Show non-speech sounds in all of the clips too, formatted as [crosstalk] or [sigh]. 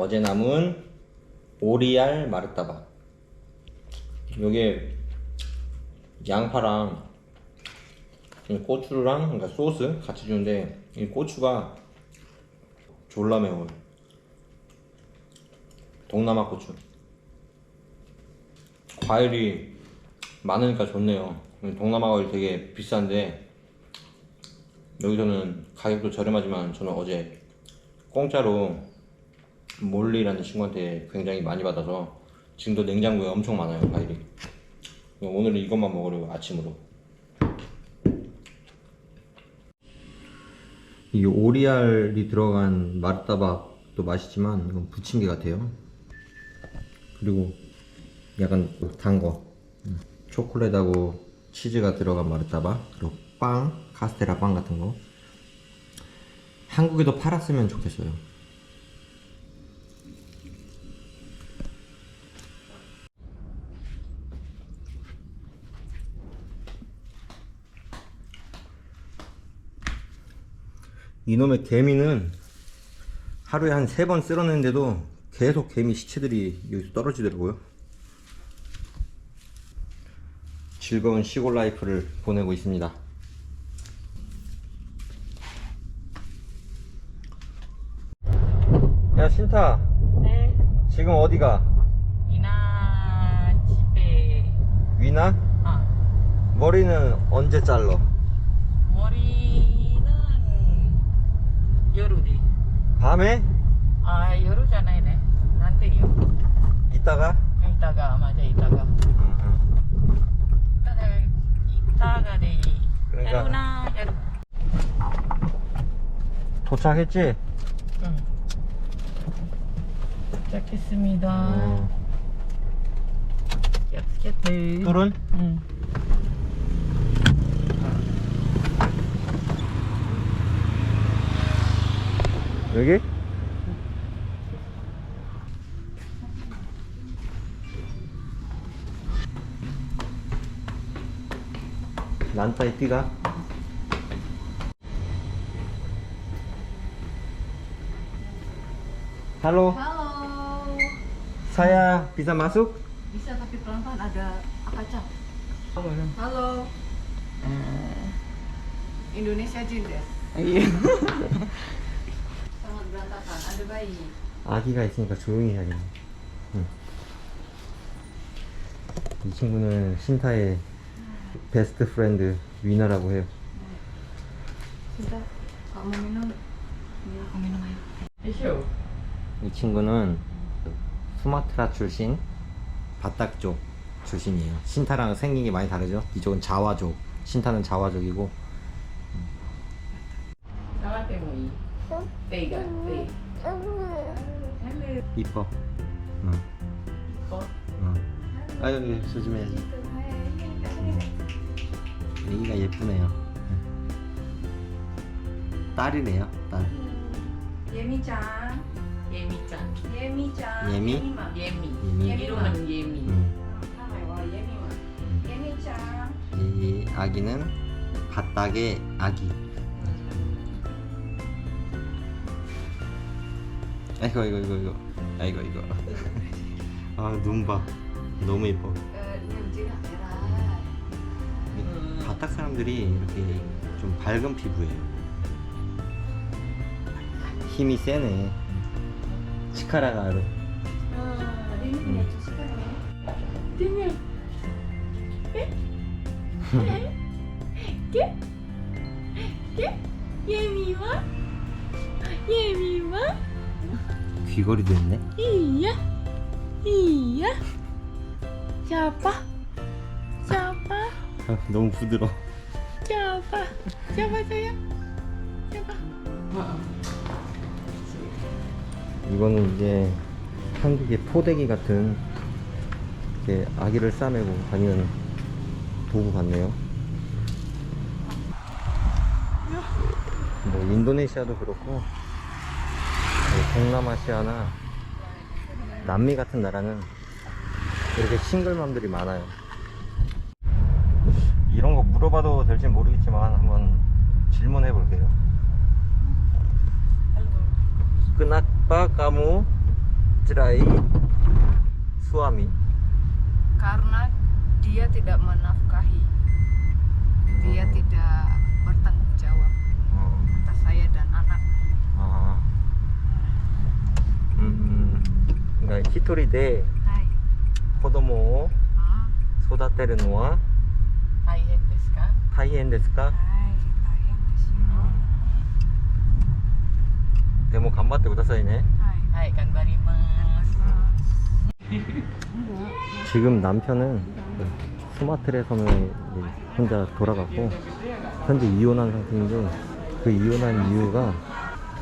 어제 남은 오리알 마르타바. 요게 양파랑 이 고추랑 그러니까 소스 같이 주는데 이 고추가 졸라 매워요. 동남아 고추. 과일이 많으니까 좋네요. 동남아 과일 되게 비싼데 여기서는 가격도 저렴하지만 저는 어제 공짜로 몰리라는 친구한테 굉장히 많이 받아서 지금도 냉장고에 엄청 많아요 과일이. 오늘은 이것만 먹으려고 아침으로. 이 오리알이 들어간 마르타박도 맛있지만 이건 부침개 같아요. 그리고 약간 단 거. 음, 초콜릿하고 치즈가 들어간 마르타박 그리고 빵, 카스테라 빵 같은 거. 한국에도 팔았으면 좋겠어요. 이놈의 개미는 하루에 한 세 번 쓸어내는데도 계속 개미 시체들이 여기서 떨어지더라고요. 즐거운 시골 라이프를 보내고 있습니다. 야 신타 네, 지금 어디가? 이나 집에 위나? 아 머리는 언제 잘러? 머리 는 여루디. 밤에? 아 여루잖아요, 난데요. 이따가? 이따가 맞아 이따가. 이따가 이따가 돼. 그러니까. 여루나 여루. 도착했지? 응. 도착했습니다. 어. 약속했대. 뚫은? 응. 여기? lantai tiga Halo, Halo. saya bisa masuk? Bisa tapi pelan-pelan ada akacang. Halo. Eh, Indonesia Jindes. iya. [laughs] Bayi. 아기가 있으니까 조용히 해야겠네. 응. 이 친구는 신타의 베스트 프렌드 위나라고 해요. 이 친구는 수마트라 출신 바닥족 출신이에요. 신타랑 생긴 게 많이 다르죠? 이쪽은 자와족, 신타는 자와족이고 나갈 때 뭐 이? 빼. 할래. 이뻐. 응. 거. 응. 아유, 조심해야지. 애기가 예쁘네요. 응. 딸이네요, 딸. 예미짱. 예미짱. 예미짱. 예미? 예미. 예미. 예미. 응. 어, 예미맘. 예미짱. 이 아기는 바닥의 아기. 아이고 이거 이거 이거 아이고 이거 아눈 봐 너무 예뻐 Eh. 바닥 사람들이 이렇게 좀 밝은 피부예요 힘이 세네 치카라가 아르 Ah? 예미와? 예미와? 귀걸이도 있네 이야? 이야? 잡아? 잡아? 아, [laughs] 너무 부드러워 잡아? 잡아줘요? 잡아. 이거는 이제 한국의 포대기 같은 이렇게 아기를 싸매고 다니는 도구 같네요. 뭐 인도네시아도 그렇고 뭐 동남아시아나 남미 같은 나라는 이렇게 싱글맘들이 많아요. 이런 거 물어봐도 될지 모르겠지만 한번 질문해 볼게요. Kenapa kamu cerai suami. Karena dia tidak menafkahi. Dia tidak bertanggung jawab Oh. atas saya dan anak. 아. 음, 그러니까 히토리 대 Hai. 子供を Ah, 育てるのは Taihen desu ka? 大変ですか Hai, Taihen desu. 음. でも頑張ってくださいね Hai. Hai, kan barimasu. [laughs] 지금 남편은 그 수마트레 섬에 이제 혼자 돌아갔고 현재 이혼한 상태인데 그 이혼한 이유가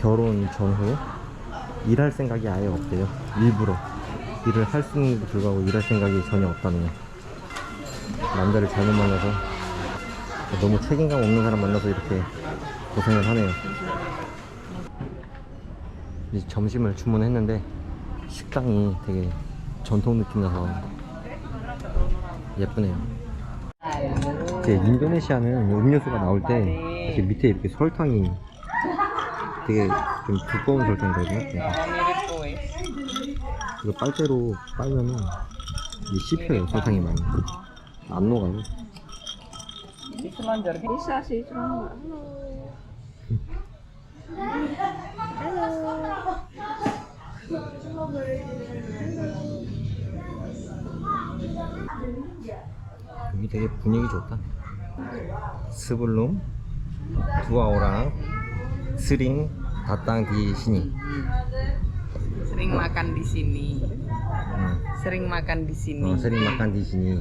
결혼 전후 일할 생각이 아예 없대요 일부러 일을 할 수 있는데도 불구하고 일할 생각이 전혀 없다는 거 남자를 잘못 만나서 너무 책임감 없는 사람 만나서 이렇게 고생을 하네요 이제 점심을 주문했는데 식당이 되게 전통 느낌 나서 예쁘네요. 이제 인도네시아는 음료수가 나올 때 이렇게 밑에 이렇게 설탕이 되게 좀 두꺼운 설탕이거든요. 이거 빨대로 빨면은 이게 씹혀요 설탕이 많이 안 녹아요. 여기 되게 분위기 좋다. 스불룸, 두아오랑, 스링, 다땅 디 시니. Sering makan di sini. 음. Sering makan di sini. 어, 스링 마칸 디 시니.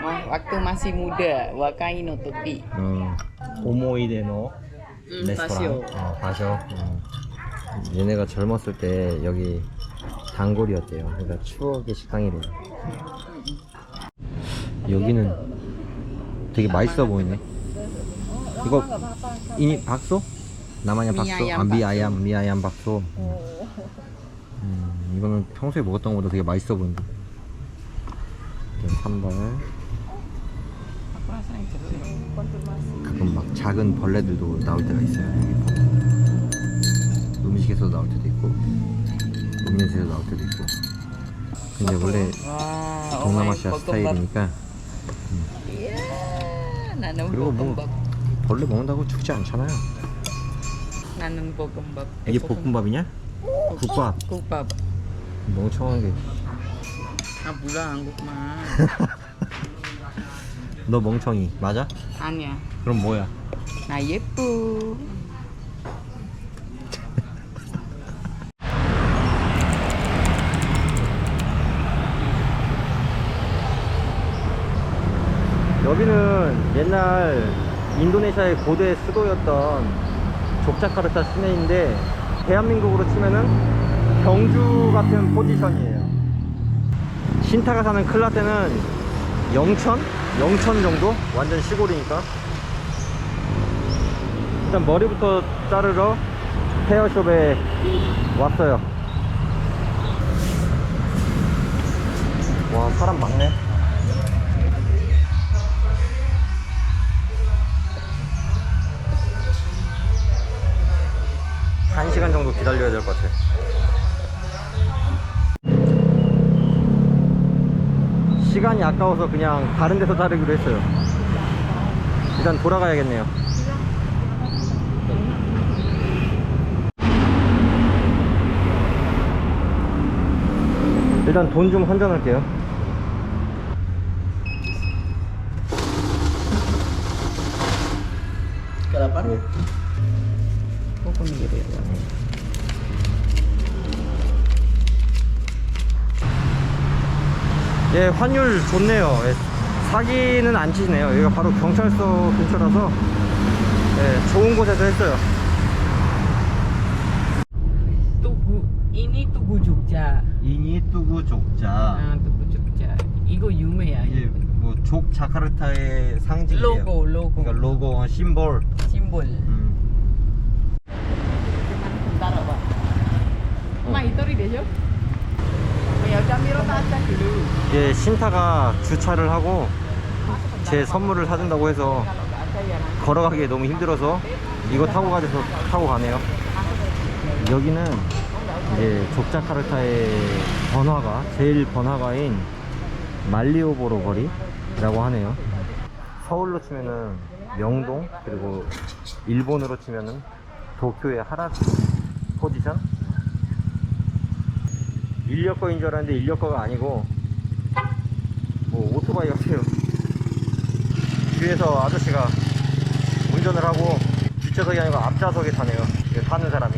Wah, waktu masih muda, wakai no topi. 어, 오모이데노 음, 레스토랑. 어, 바쇼. 어. 얘네가 젊었을 때 여기 단골이었대요. 그러니까 추억의 식당이래요. 여기는 되게 맛있어 보이네. 이거 이니 박소? 남아냐 박소? 미아얌 아 미아얌 미아얌 박소. 음, 이거는 평소에 먹었던 것보다 되게 맛있어 보인다. 산발. Jeruk. 가끔 막 작은 벌레들도 나올 때가 있어요. 여기 보면. 음식에서 나올 때도 있고, 음료수에서 나올 때도 있고. 근데 원래 동남아시아 스타일이니까 nanem 그리고 뭐. 벌레 먹는다고 죽지 않잖아요. Nanem bokkeumbab. 이게 볶음밥이냐? 국밥. Kubab. 멍청하게. Ah, bulan mah. 너 멍청이 맞아? Anya. 그럼 뭐야? Nah, itu. 여기는 옛날 인도네시아의 고대 수도였던 족자카르타 시내인데 대한민국으로 치면은 경주 같은 포지션이에요. 신타가 사는 클라테는 영천? 영천 정도? 완전 시골이니까. 일단 머리부터 자르러 헤어숍에 왔어요. 와, 사람 많네. 기다려야 될 것 같아요. 시간이 아까워서 그냥 다른 데서 자르기로 했어요. 일단 돌아가야겠네요. 일단 돈 좀 환전할게요. 예, 환율 좋네요. 예, 사기는 안 치네요. 여기가 바로 경찰서 근처라서 예, 좋은 곳에서 했어요. Tugu, ini Tugu Jogja. 이니 뚜구 족자. Ah, Tugu Jogja. Igo yume ya. 이게 뭐족 자카르타의 상징이에요. Logo, logo. 그러니까 로고, 심볼. Simbol. 음. Dejo. Ya udah Miro taca 이게 신타가 주차를 하고 제 선물을 사준다고 해서 Kalau nggak ada ya nanti. 걸어가기 너무 힘들어서 이거 타고 가서 타고 가네요. 여기는 이제 족자카르타의 번화가 제일 번화가인 말리오보로 거리라고 하네요. 서울로 치면은 명동 그리고 일본으로 치면은 도쿄의 하라주 포지션 인력거인 줄 알았는데 인력거가 아니고 뭐 오토바이 같아요. 뒤에서 아저씨가 운전을 하고 뒷좌석이 아니고 앞좌석에 타네요. 타는 사람이.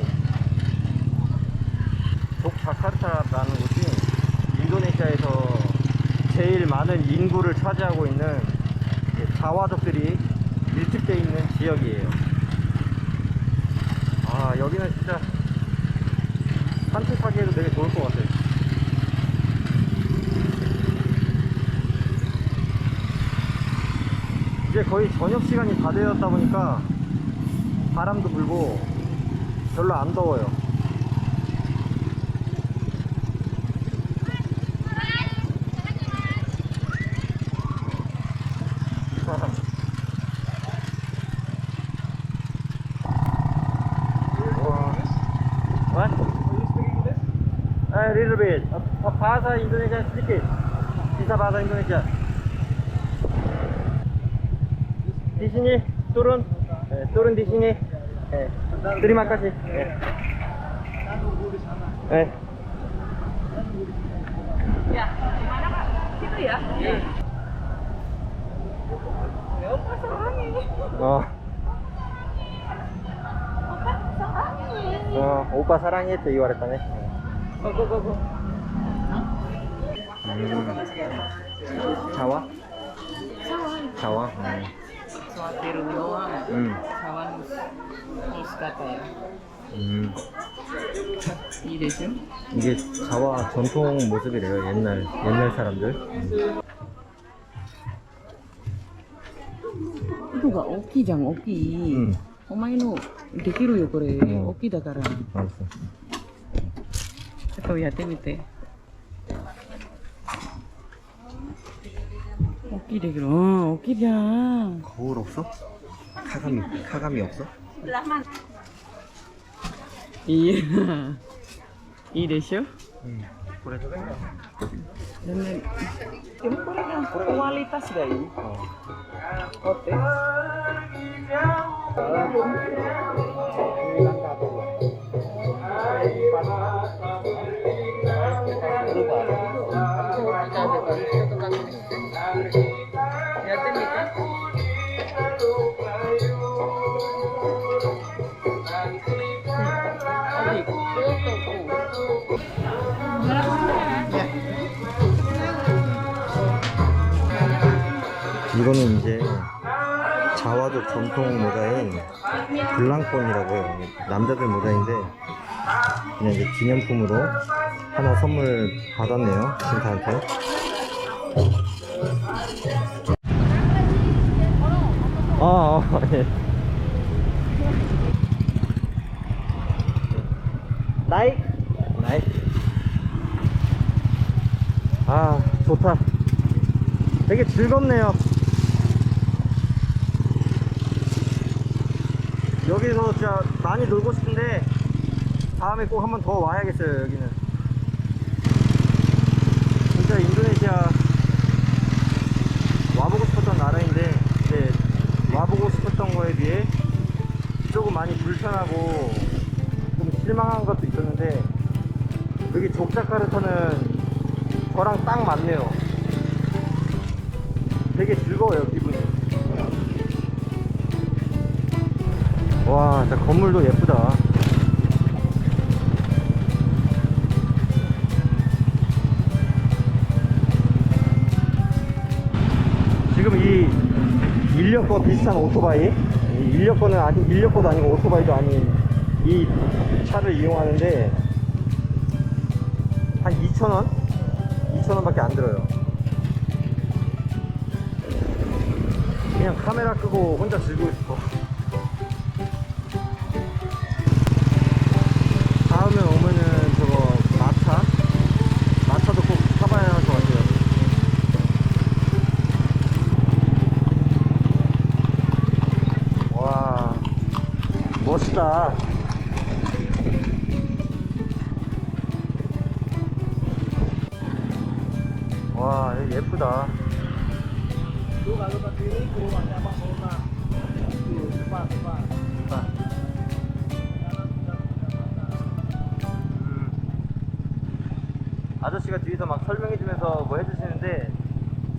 족자카르타라는 곳이 인도네시아에서 제일 많은 인구를 차지하고 있는 이제 자와족들이 밀집되어 있는 지역이에요. 아 여기는 진짜 산책하기에도 되게 좋을 것 같아요 이제 거의 저녁 시간이 다 되었다 보니까 바람도 불고 별로 안 더워요? A little bit. Uh, Bahasa Indonesia sedikit. Bisa bahasa Indonesia. Eh, turun di sini. Eh, terima kasih. Eh. Eh. Ya, gimana kak? Situ ya? Iya. Ya. 어, Opa sarangi. 어, 오빠 사랑해 또 이와랬다네. 고고고고. 음. 자와? 자와? 음. Suatiru doang. 음. Kawan halus kata ya. 음. 이 대신 이게 자와 전통 모습이래요 옛날 옛날 사람들 이거가 오키장 오키. 응. お前のできるよこれ、ん大きいだからち 알았어 ょっとやってみて 코끼리로 어끼리야 거울 없어? 카감이 카감이 없어? 이야 이래쇼? [laughs] 응. 그래서 근데 temporada cualitas de ahí. Corte. 이거는 이제 자와족 전통 모자인 블랑콘이라고 해요. 남자들 모자인데 그냥 이제 기념품으로 하나 선물 받았네요 신타한테. 아, 아 예. 나이. 나이. 아 좋다. 되게 즐겁네요 여기서 진짜 많이 놀고 싶은데 다음에 꼭 한번 더 와야겠어요 여기는. 진짜 인도네시아 와보고 싶었던 나라인데 이제 와보고 싶었던 거에 비해 조금 많이 불편하고 좀 실망한 것도 있었는데 여기 족자카르타는 저랑 딱 맞네요. 되게 즐거워요 와 진짜 건물도 예쁘다. 지금 이 인력거 비슷한 오토바이 이 인력거는 아니 인력거도 아니고 오토바이도 아닌 이 차를 이용하는데 한 2,000원? 2,000원 밖에 안 들어요. 그냥 카메라 끄고 혼자 즐기고 싶어 멋있다. 와, 여기 예쁘다. 음. 아저씨가 뒤에서 막 설명해주면서 뭐 해주시는데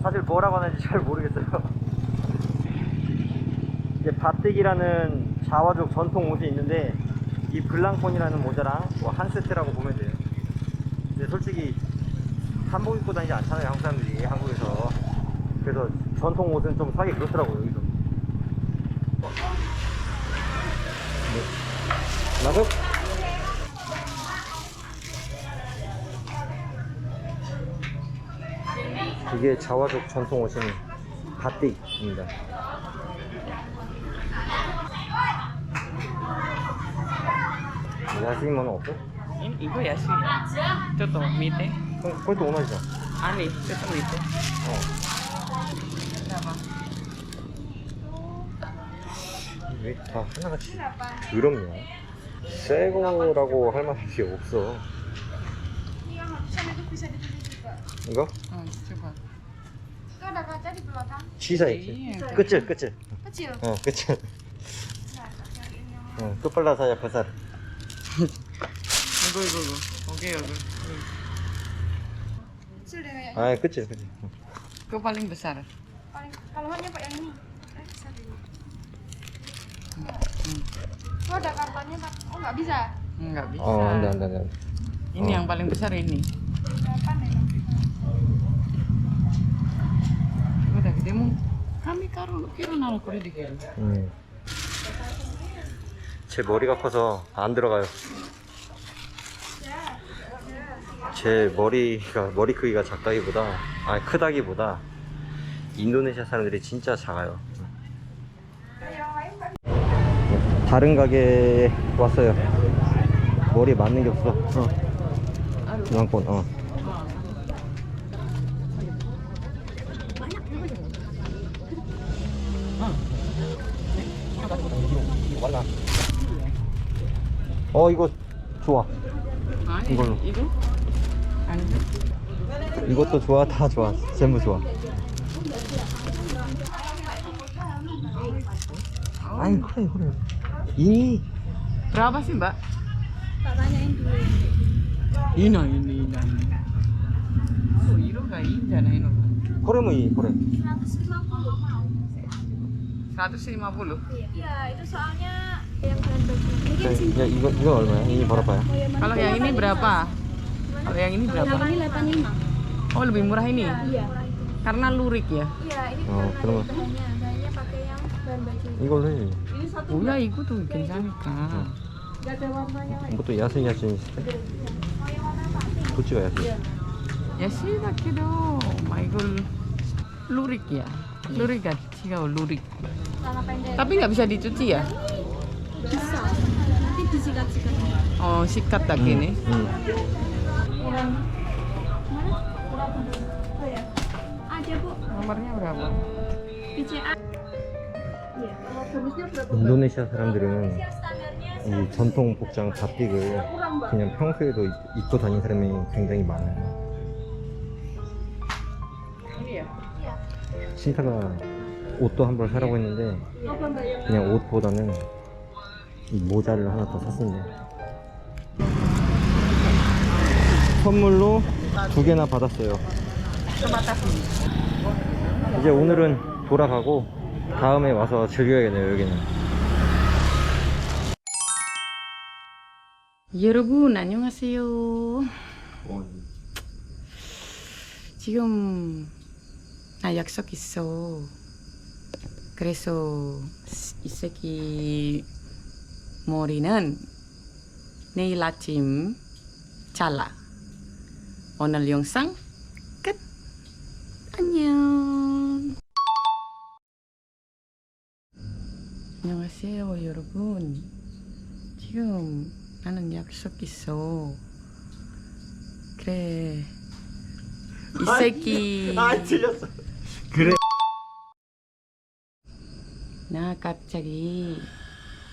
사실 뭐라고 하는지 잘 모르겠어요. [laughs] 이제 밭대기라는 자와족 전통 옷이 있는데 이 블랑콘이라는 모자랑 뭐한 세트라고 보면 돼요. 근데 솔직히 한복 입고 다니지 않잖아요, 한국 사람들이 한국에서. 그래서 전통 옷은 좀 사기 그렇더라고요, 여기서. 네. 나도? 이게 자와족 전통 옷인 바틱입니다. 야식만 없어? Ini ibu ya sih. Itu tuh mite. 그럼 그것도 오너지죠? Ani, itu tuh mite. 어. Berapa? 왜다 하나같이 더럽냐? 새 거라고 할 만한 게 없어. 이거? Oh, belakang. 치사 Iya. 있지? 끝을, 끝을. Kecil. 어, 끝을. Nah, cariin yang 어, 끝발라 사야 버살. Ibu, ibu, ibu. Oke, oke. kecil deh kayaknya. 아, 끝을, 끝을. Itu paling besar. Paling kalau hanya pak yang ini. Eh, bisa dulu. Hmm. Oh, ada kartanya pak. Oh, nggak bisa. Enggak bisa. 어, 안 돼, 안 돼, 안 돼. Ini Oh. yang paling besar ini. Delapan ya. Udah gede mau. Kami karo kiro naruh kore di kiro. 음. 제 머리가 커서 안 들어가요. 제 머리가 머리 크기가 작다기보다 아니 크다기보다 인도네시아 사람들이 진짜 작아요. 다른 가게에 왔어요. 머리에 맞는 게 없어. 어. 중앙권. 어. 어 이거 좋아. Ah, 이걸로. Itu? Anu. 이것도 좋아. 다 좋아. 전부 좋아. 아니 그래 그래. 이 Berapa sih, Mbak? Tak tanyain dulu. Ino, ini, ini. Oh, iro nggak indah, nah ino. 그러면 이 그래. 150. Iya, itu soalnya yang bahan baku. Mungkin 야, sih. 야 이거 이거 얼마야? 이거 벌어봐요. Oh, yang mana? Kalau yang ini berapa? Kalau yang ini berapa? Yang ini 85. Oh, lebih murah ini. Iya. Karena lurik ya. Iya, ini Oh, karena terus? ada bahannya. Bahannya pakai yang bahan baku. 이걸로 해. Ini satu Udah ikut tuh 괜찮으니까. nggak ada warnanya lagi. 이것도 야생 야생 있을 때. Oh, yang mana Pak? Nih. 도치가 야생. Iya. Ya sih gitu. Michael lurik ya. Lurik kan? Sih lurik. Celana pendek. Tapi nggak bisa dicuci ya? Oh. Oh. Nomornya berapa? Iya, kalau bagusnya berapa? 인도네시아 사람들은 이 전통 복장 바틱을 그냥 평소에도 입- 입고 다니는 사람이 굉장히 많아요. Iya. 신타가 옷도 한벌 사라고 했는데 Apa Mbak yang 그냥 옷보다는 이 모자를 하나 더 샀습니다. 선물로 두 개나 받았어요. 이제 오늘은 돌아가고 다음에 와서 즐겨야겠네요 여기는. 여러분 안녕하세요. 지금 나 약속 있어. 그래서 이 새끼 머리는 내일 아침 잘라. 오늘 영상 끝. 안녕. 안녕하세요 여러분. 지금 나는 약속 있어. 그래. 이 새끼. 틀렸어. 그래. 나 갑자기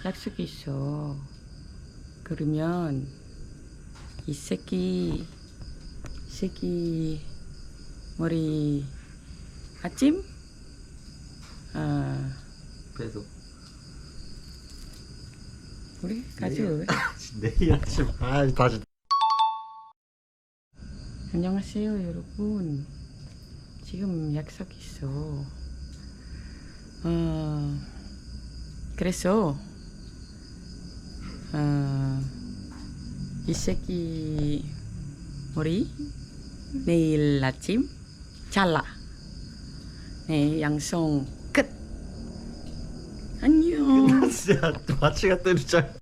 약속 있어. 그러면 이 새끼, 이 새끼 머리 아침 아. 계속. 우리 같이 왜? 내일 아침. 아 다시. 안녕하세요 여러분. 지금 약속 있어. 어 그래서 어, 이 새끼 머리 내일 아침 잘라. 네 양성 끝. 안녕. [laughs] 진짜 마취가 때리자